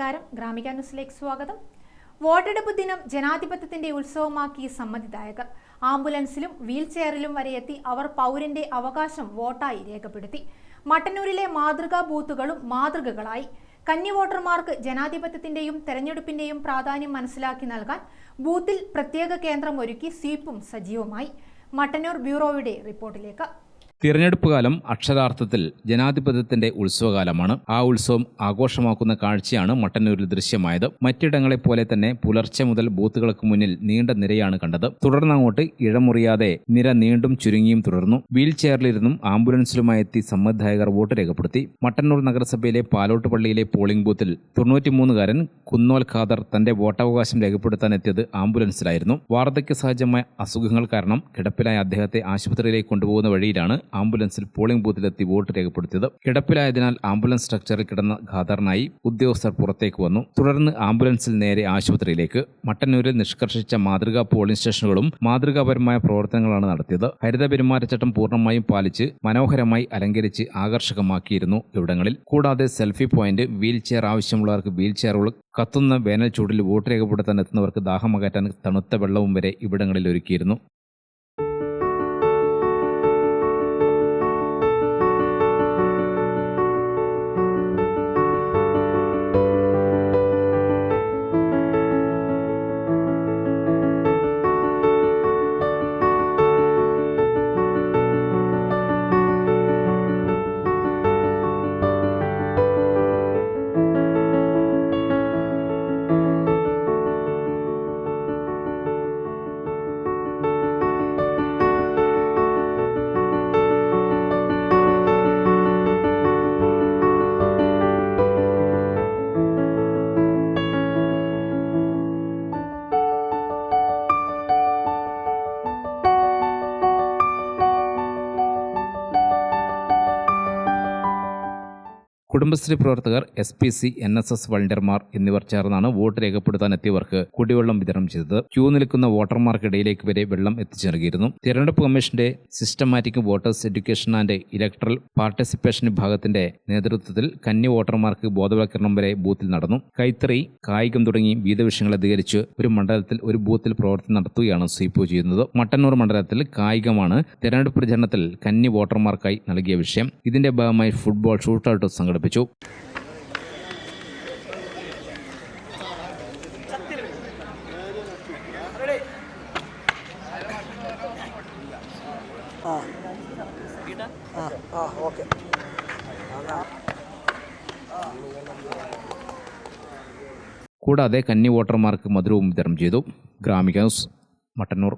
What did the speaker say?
നമസ്കാരം. ഗ്രാമിക ന്യൂസിലേക്ക് സ്വാഗതം. വോട്ടെടുപ്പ് ദിനം ജനാധിപത്യത്തിന്റെ ഉത്സവമാക്കി സമ്മതിദായകർ. ആംബുലൻസിലും വീൽ ചെയറിലും വരെ എത്തി അവർ പൗരന്റെ അവകാശം വോട്ടായി രേഖപ്പെടുത്തി. മട്ടന്നൂരിലെ മാതൃകാ ബൂത്തുകളും മാതൃകകളായി. കന്നി വോട്ടർമാർക്ക് ജനാധിപത്യത്തിന്റെയും തെരഞ്ഞെടുപ്പിന്റെയും പ്രാധാന്യം മനസ്സിലാക്കി നൽകാൻ ബൂത്തിൽ പ്രത്യേക കേന്ദ്രം ഒരുക്കി സ്വീപ്പും സജീവമായി. മട്ടന്നൂർ ബ്യൂറോയുടെ റിപ്പോർട്ടിലേക്ക്. തിരഞ്ഞെടുപ്പ് കാലം അക്ഷരാർത്ഥത്തിൽ ജനാധിപത്യത്തിന്റെ ഉത്സവകാലമാണ്. ആ ഉത്സവം ആഘോഷമാക്കുന്ന കാഴ്ചയാണ് മട്ടന്നൂരിൽ ദൃശ്യമായത്. മറ്റിടങ്ങളെ പോലെ തന്നെ പുലർച്ചെ മുതൽ ബൂത്തുകൾക്ക് മുന്നിൽ നീണ്ട നിരയാണ് കണ്ടത്. തുടർന്നങ്ങോട്ട് ഇഴമുറിയാതെ നിര നീണ്ടും ചുരുങ്ങിയും തുടർന്നു. വീൽ ചെയറിലിരുന്നും ആംബുലൻസിലുമായി എത്തി സമ്മതിദായകർ വോട്ട് രേഖപ്പെടുത്തി. മട്ടന്നൂർ നഗരസഭയിലെ പാലോട്ട് പള്ളിയിലെ പോളിംഗ് ബൂത്തിൽ തൊണ്ണൂറ്റിമൂന്നുകാരൻ കുന്നോൽ ഖാദർ തന്റെ വോട്ടവകാശം രേഖപ്പെടുത്താൻ എത്തിയത് ആംബുലൻസിലായിരുന്നു. വാർദ്ധക്യ സഹജമായ അസുഖങ്ങൾ കാരണം കിടപ്പിലായ അദ്ദേഹത്തെ ആശുപത്രിയിലേക്ക് കൊണ്ടുപോകുന്ന വഴിയിലാണ് ആംബുലൻസിൽ പോളിംഗ് ബൂത്തിലെത്തി വോട്ട് രേഖപ്പെടുത്തിയത്. കിടപ്പിലായതിനാൽ ആംബുലൻസ് സ്ട്രക്ചറിൽ കിടന്ന ഖാദറിനായി ഉദ്യോഗസ്ഥർ പുറത്തേക്ക് വന്നു. തുടർന്ന് ആംബുലൻസിൽ നേരെ ആശുപത്രിയിലേക്ക്. മട്ടന്നൂരിൽ നിഷ്കർഷിച്ച മാതൃകാ പോളിംഗ് സ്റ്റേഷനുകളും മാതൃകാപരമായ പ്രവർത്തനങ്ങളാണ് നടത്തിയത്. ഹരിത പെരുമാറ്റച്ചട്ടം പൂർണമായും പാലിച്ച് മനോഹരമായി അലങ്കരിച്ച് ആകർഷകമാക്കിയിരുന്നു ഇവിടങ്ങളിൽ. കൂടാതെ സെൽഫി പോയിന്റ് വീൽ ചെയർ ആവശ്യമുള്ളവർക്ക് വീൽ ചെയറുകൾ കത്തുന്ന വേനൽ ചൂടിൽ വോട്ട് രേഖപ്പെടുത്താൻ എത്തുന്നവർക്ക് ദാഹമകറ്റാൻ തണുത്ത വെള്ളവും വരെ ഇവിടങ്ങളിൽ ഒരുക്കിയിരുന്നു. കുടുംബശ്രീ പ്രവർത്തകർ S P C N S S വളണ്ടിയർമാർ എന്നിവർ ചേർന്നാണ് വോട്ട് രേഖപ്പെടുത്താൻ എത്തിയവർക്ക് കുടിവെള്ളം വിതരണം ചെയ്തത്. ക്യൂ നിൽക്കുന്ന വോട്ടർമാർക്കിടയിലേക്ക് വരെ വെള്ളം എത്തിച്ചു നൽകിയിരുന്നു തിരഞ്ഞെടുപ്പ് കമ്മീഷന്റെ systematic voters education and electoral participation വിഭാഗത്തിന്റെ നേതൃത്വത്തിൽ കന്നി വോട്ടർമാർക്ക് ബോധവൽക്കരണം വരെ ബൂത്തിൽ നടന്നു. കൈത്തറി കായികം തുടങ്ങി വിവിധ വിഷയങ്ങൾ അധികരിച്ച് ഒരു മണ്ഡലത്തിൽ ഒരു ബൂത്തിൽ പ്രവർത്തനം നടത്തുകയാണ് സ്വീപ്പ് ചെയ്യുന്നത്. മട്ടന്നൂർ മണ്ഡലത്തിൽ കായികമാണ് തെരഞ്ഞെടുപ്പ് പ്രചരണത്തിൽ കന്നി വോട്ടർമാർക്കായി നൽകിയ വിഷയം. ഇതിന്റെ ഭാഗമായി ഫുട്ബോൾ ഷൂട്ടൌട്ട് സംഘടിപ്പിച്ചു. ഓക്കെ കൂടാതെ കന്നി വോട്ടർമാർക്ക് മധുരവും വിതരണം ചെയ്തു. ഗ്രാമിക ന്യൂസ് മട്ടന്നൂർ.